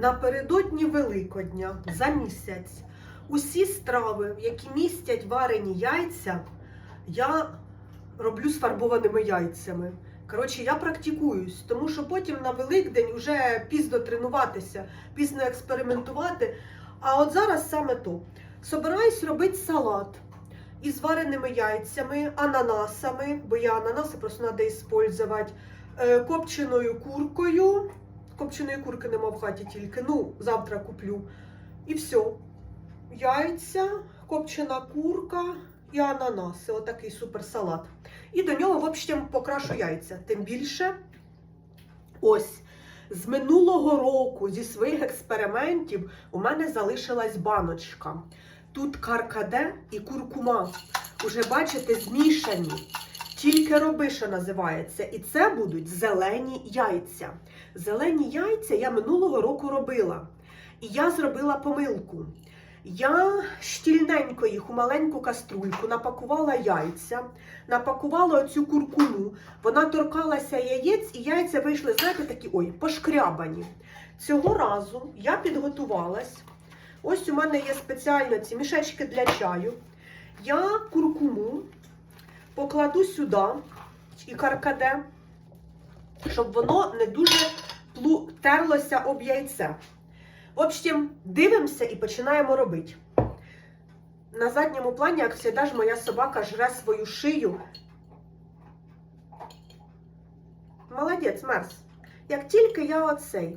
Напередодні Великодня за місяць усі страви, які містять варені яйця, я роблю з фарбованими яйцями. Коротше, я практикуюсь, тому що потім на Великдень вже пізно тренуватися, пізно експериментувати. А от зараз саме то. Собираюсь робити салат із вареними яйцями, ананасами, бо я ананаси просто треба використовувати, е, копченою куркою. Копченої курки нема в хаті тільки. Ну, завтра куплю. І все. Яйця, копчена курка і ананаси. Отакий суперсалат. І до нього, в общем, покрашу яйця. Тим більше, ось, з минулого року, зі своїх експериментів, у мене залишилась баночка. Тут каркаде і куркума. Уже бачите, змішані. Тільки роби, що називається. І це будуть зелені яйця. Зелені яйця я минулого року робила. І я зробила помилку. Я щільненько їх у маленьку каструльку напакувала яйця, напакувала оцю куркуму. Вона торкалася яєць, і яйця вийшли, знаєте, такі ой, пошкрябані. Цього разу я підготувалась. Ось у мене є спеціально ці мішечки для чаю. Я куркуму покладу сюди і каркаде, щоб воно не дуже терлося об яйце. В общем, дивимося і починаємо робити. На задньому плані, як завжди ж, моя собака жре свою шию. Молодець, Мерс. Як тільки я оцей.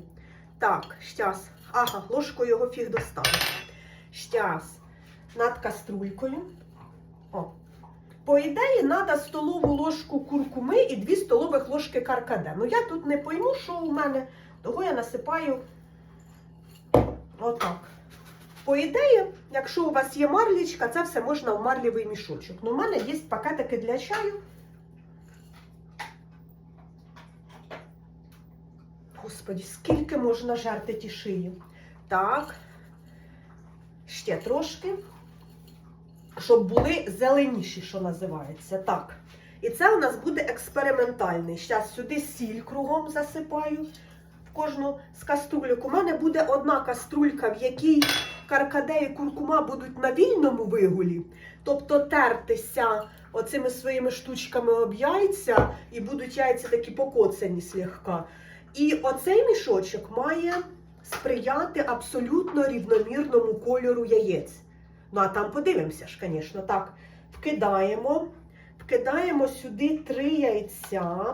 Так, щас. Ага, ложкою його фіг доставить. Щас. Над каструлькою. По ідеї, треба столову ложку куркуми і 2 столових ложки каркаде. Ну, я тут не пойму, що у мене, того я насипаю отак. По ідеї, якщо у вас є марлічка, це все можна в марлівий мішочок. Ну, у мене є пакетики для чаю. Господі, скільки можна жерти ті шиї? Так. Ще трошки щоб були зеленіші, що називається. Так. І це у нас буде експериментальний. Зараз сюди сіль кругом засипаю в кожну з каструльок. У мене буде одна каструлька, в якій каркаде і куркума будуть на вільному вигулі, тобто тертися оцими своїми штучками об яйця, і будуть яйця такі покоцані слегка. І оцей мішочок має сприяти абсолютно рівномірному кольору яєць. Ну, а там подивимося ж, звісно. Так, вкидаємо. Вкидаємо сюди три яйця.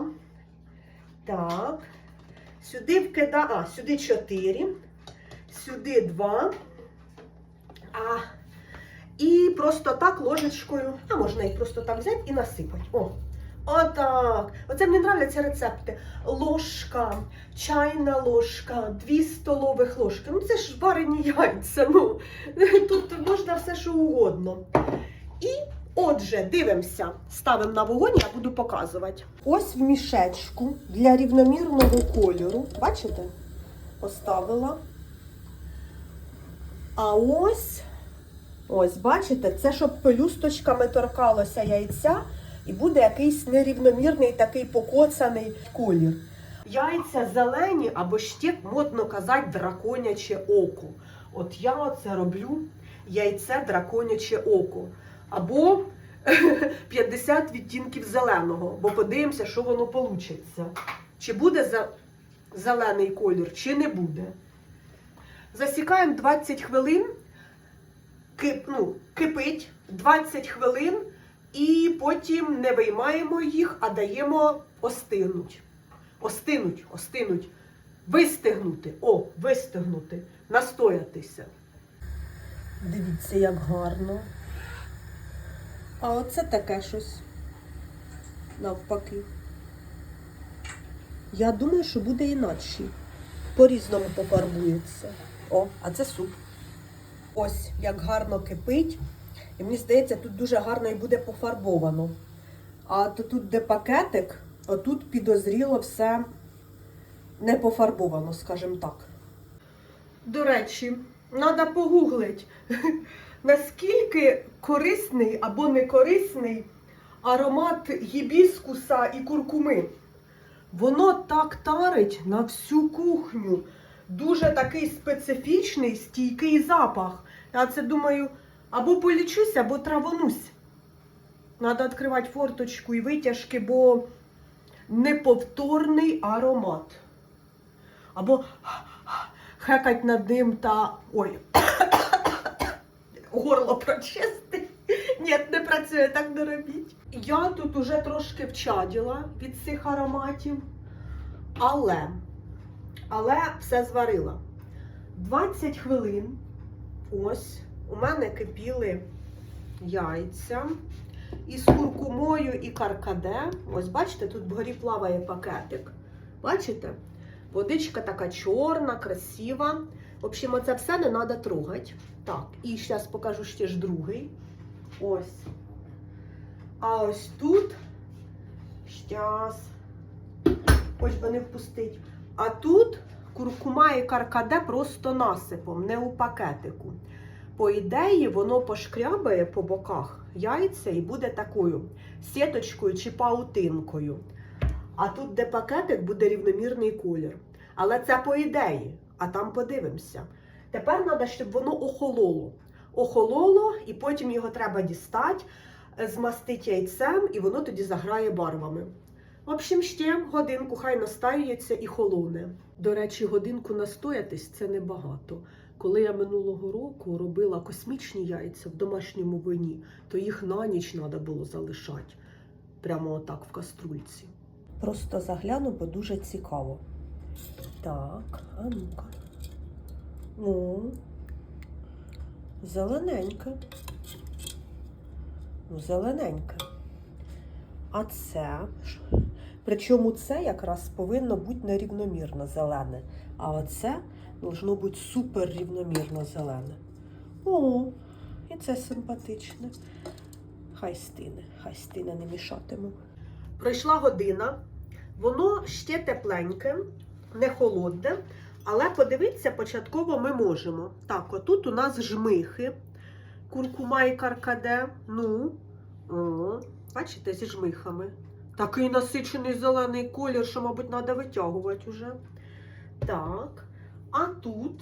Так. Сюди вкида... А, сюди чотири. Сюди два. А, і просто так ложечкою, а можна і просто так взяти і насипати. О, отак. Оце мені нравляться рецепти. Ложка, чайна ложка, дві столових ложки. Ну це ж варені яйця. Ну, тут можна все, що угодно. І отже, дивимося, ставимо на вогонь, я буду показувати. Ось в мішечку для рівномірного кольору. Бачите? Поставила. А ось, ось, бачите, це щоб пелюсточками торкалося яйця, і буде якийсь нерівномірний такий покоцаний колір. Яйця зелені, або ще модно казати драконяче око. От я оце роблю яйце драконяче око. Або 50 відтінків зеленого, бо подивимося, що воно вийде. Чи буде зелений колір, чи не буде. Засікаємо 20 хвилин, кип, ну, кипить 20 хвилин, і потім не виймаємо їх, а даємо остинуть. Остинуть, остинуть. Вистигнути. О, вистигнути. Настоятися. Дивіться, як гарно. А оце таке щось. Навпаки. Я думаю, що буде інакше. По-різному пофарбується. О, а це суп. Ось як гарно кипить. І мені здається, тут дуже гарно і буде пофарбовано. А то тут, де пакетик, отут підозріло все не пофарбовано, скажімо так. До речі, треба погуглити, наскільки корисний або не корисний аромат гібіскуса і куркуми. Воно так тарить на всю кухню. дуже такий специфічний, стійкий запах. Я це думаю, або полічусь, або травонусь. Треба відкривати форточку і витяжки, бо неповторний аромат. Або хекать над ним та. Ой. Горло прочисти. Ні, не працює, так не робіть. Я тут уже трошки вчаділа від цих ароматів, але, але все зварила. 20 хвилин. Ось у мене кипіли яйця із куркумою і каркаде. Ось бачите, тут вгорі плаває пакетик. Бачите? Водичка така чорна, красива. В общем, оце все не треба трогати. Так, і зараз покажу ще ж другий. Ось. А ось тут. Щас. Хоч би не впустить. А тут куркума і каркаде просто насипом, не у пакетику. По ідеї, воно пошкрябає по боках яйця і буде такою сіточкою чи паутинкою. А тут, де пакетик, буде рівномірний колір. Але це по ідеї, а там подивимося. Тепер треба, щоб воно охололо. Охололо, і потім його треба дістати, змастити яйцем, і воно тоді заграє барвами. В общем, ще годинку хай настаюється і холоне. До речі, годинку настоятись це небагато. Коли я минулого року робила космічні яйця в домашньому вині, то їх на ніч треба було залишати. Прямо отак в каструльці. Просто загляну, бо дуже цікаво. Так, а ну-ка. О, зелененьке. Ну, зелененьке. А це. Причому це якраз повинно бути нерівномірно зелене. А оце должно бути супер рівномірно зелене. О, і це симпатичне. Хай стине, хай стине, не мішатиму. Пройшла година, воно ще тепленьке, не холодне, але подивитися початково ми можемо. Так, отут у нас жмихи, куркума і каркаде. Ну, о, бачите, зі жмихами. Такий насичений зелений колір, що, мабуть, треба витягувати вже. Так. А тут.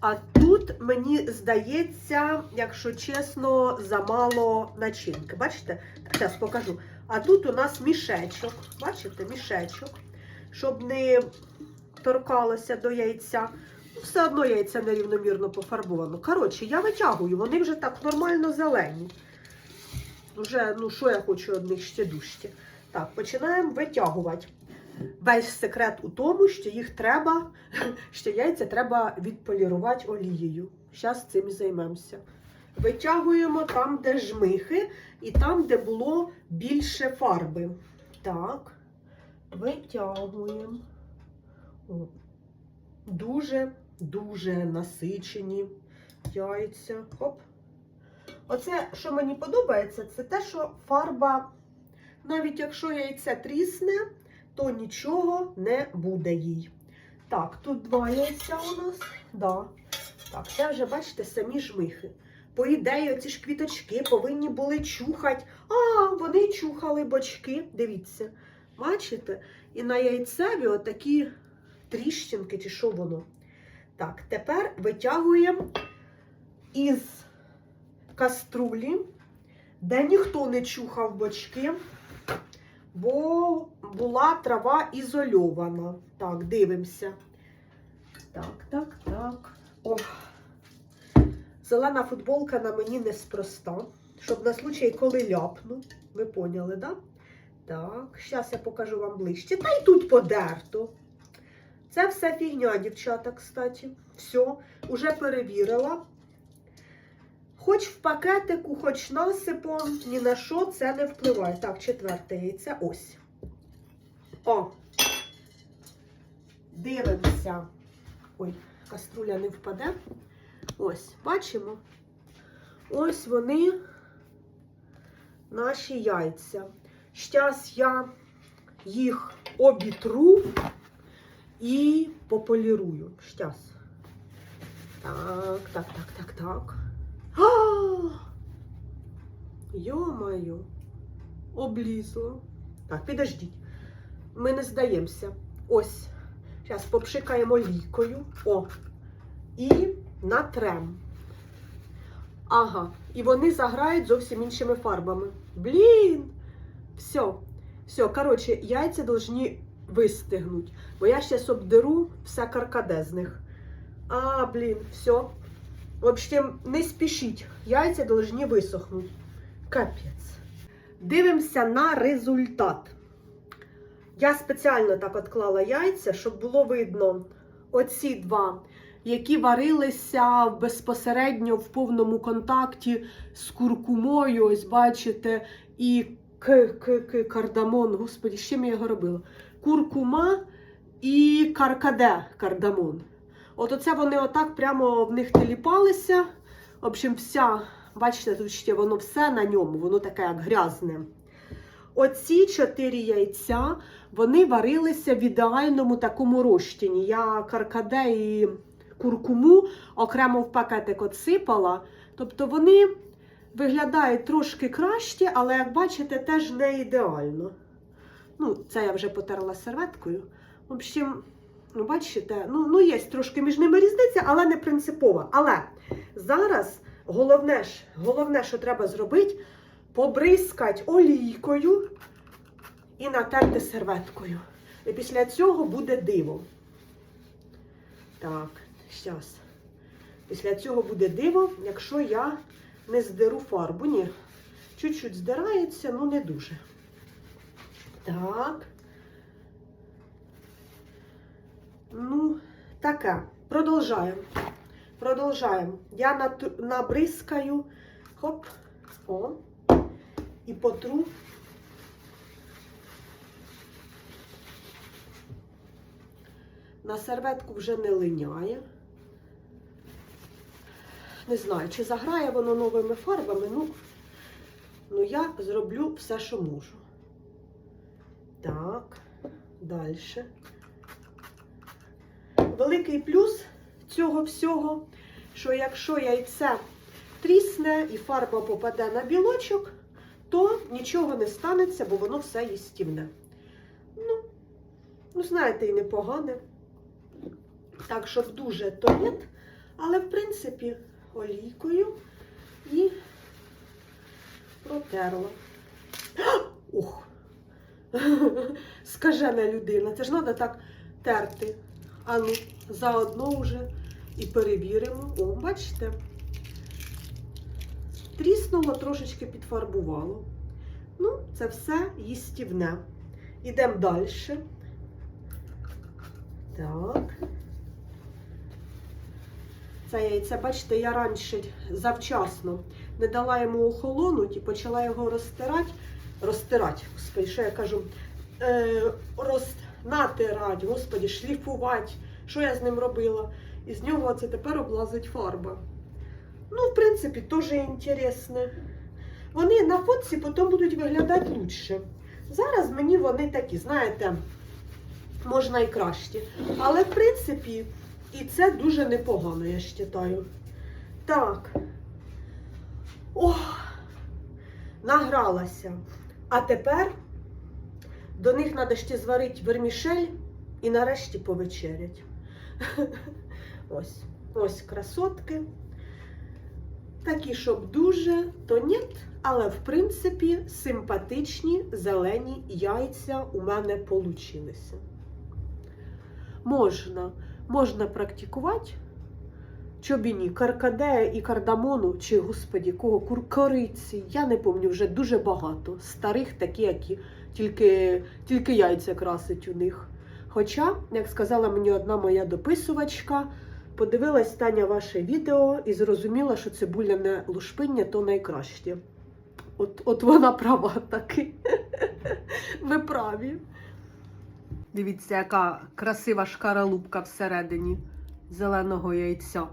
А тут, мені здається, якщо чесно, замало начинки. Бачите? Зараз покажу. А тут у нас мішечок. Бачите, мішечок. Щоб не торкалося до яйця. Все одно яйце нерівномірно пофарбовано. Коротше, я витягую, вони вже так нормально зелені. Вже, ну, що я хочу від них ще дужче. Так, починаємо витягувати. Весь секрет у тому, що їх треба, що яйця треба відполірувати олією. Зараз цим займемося. Витягуємо там, де жмихи, і там, де було більше фарби. Так, витягуємо. Дуже, дуже насичені яйця. Хоп. Оце, що мені подобається, це те, що фарба, навіть якщо яйце трісне, то нічого не буде їй. Так, тут два яйця у нас. Да. Так, це вже, бачите, самі жмихи. По ідеї, оці ж квіточки повинні були чухати. А, вони чухали бочки. Дивіться, бачите? І на яйцеві отакі тріщинки, чи що воно. Так, тепер витягуємо із каструлі, де ніхто не чухав бочки, бо була трава ізольована. Так, дивимося. Так, так, так. О. Зелена футболка на мені неспроста. Щоб на случай, коли ляпну. Ви поняли, да? Так, зараз я покажу вам ближче. Та й тут подерто. Це все фігня, дівчата, кстати. Все, уже перевірила. Хоч в пакетику, хоч насипом, ні на що це не впливає. Так, четверте яйце ось. О! Дивимося. Ой, каструля не впаде. Ось, бачимо. Ось вони, наші яйця. Щас я їх обітру і пополірую. Щас. Так, так, так, так, так. А! Йо-моє, облізло. Так, підождіть. Ми не здаємося. Ось. Зараз попшикаємо лікою. О. І натрем. Ага. І вони заграють зовсім іншими фарбами. Блін! Все. Все, коротше, яйця должні вистигнуть. Бо я зараз обдеру все каркаде з них. А, блін, все. В общем, не спішіть. Яйця должні висохнути. Капець. Дивимося на результат. Я спеціально так отклала яйця, щоб було видно оці два, які варилися безпосередньо в повному контакті з куркумою. Ось бачите, і к, к, к, кардамон. Господі, з чим я його робила? Куркума і каркаде кардамон. От оце вони отак прямо в них теліпалися. В общем, вся, бачите, тут ще воно все на ньому, воно таке як грязне. Оці чотири яйця вони варилися в ідеальному такому розчині. Я каркаде і куркуму окремо в пакетик отсипала. Тобто вони виглядають трошки краще, але, як бачите, теж не ідеально. Ну, це я вже потерла серветкою. В общем, ну, бачите, ну, ну є трошки між ними різниця, але не принципова. Але зараз головне, ж, головне що треба зробити, побризкати олійкою і натерти серветкою. І після цього буде диво. Так, зараз. Після цього буде диво, якщо я не здеру фарбу. Ні, чуть-чуть здирається, ну не дуже. Так. Ну, таке. Продовжаємо. Продовжаємо. Я набризкаю. Хоп. О. І потру. На серветку вже не линяє. Не знаю, чи заграє воно новими фарбами. Ну, ну я зроблю все, що можу. Так, далі. Великий плюс цього всього, що якщо яйце трісне і фарба попаде на білочок, то нічого не станеться, бо воно все їстівне. Ну, ну знаєте, і непогане. Так, щоб дуже то ні, але в принципі олійкою і протерла. Ух! Скажена людина. Це ж треба так терти. А ну, заодно вже і перевіримо. О, бачите? Тріснуло, трошечки підфарбувало. Ну, це все їстівне. Ідемо далі. Так. Це яйце, бачите, я раніше завчасно не дала йому охолонути і почала його розтирати. Розтирати, господи, що я кажу, е, роз, натирати, господи, шліфувати. Що я з ним робила? І з нього це тепер облазить фарба. Ну, в принципі, теж інтересне. Вони на фотці потім будуть виглядати лучше. Зараз мені вони такі, знаєте, можна і кращі. Але, в принципі, і це дуже непогано, я вважаю. Так. Ох, награлася. А тепер до них треба ще зварити вермішель і нарешті повечерять. Ось, ось красотки. Такі, щоб дуже, то ні, але в принципі симпатичні зелені яйця у мене получилися. Можна, можна практикувати. Чобіні, каркаде і кардамону, чи, господі, кого куркориці, я не пам'ятаю, вже дуже багато. Старих, такі, які тільки, тільки яйця красить у них. Хоча, як сказала мені одна моя дописувачка, подивилась Таня ваше відео і зрозуміла, що цибуляне лушпиння то найкраще. От, от вона права таки. Ви праві. Дивіться, яка красива шкаралупка всередині зеленого яйця.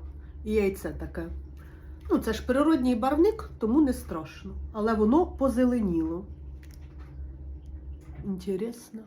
І яйце таке. Ну, це ж природній барвник, тому не страшно. Але воно позеленіло. Інтересно.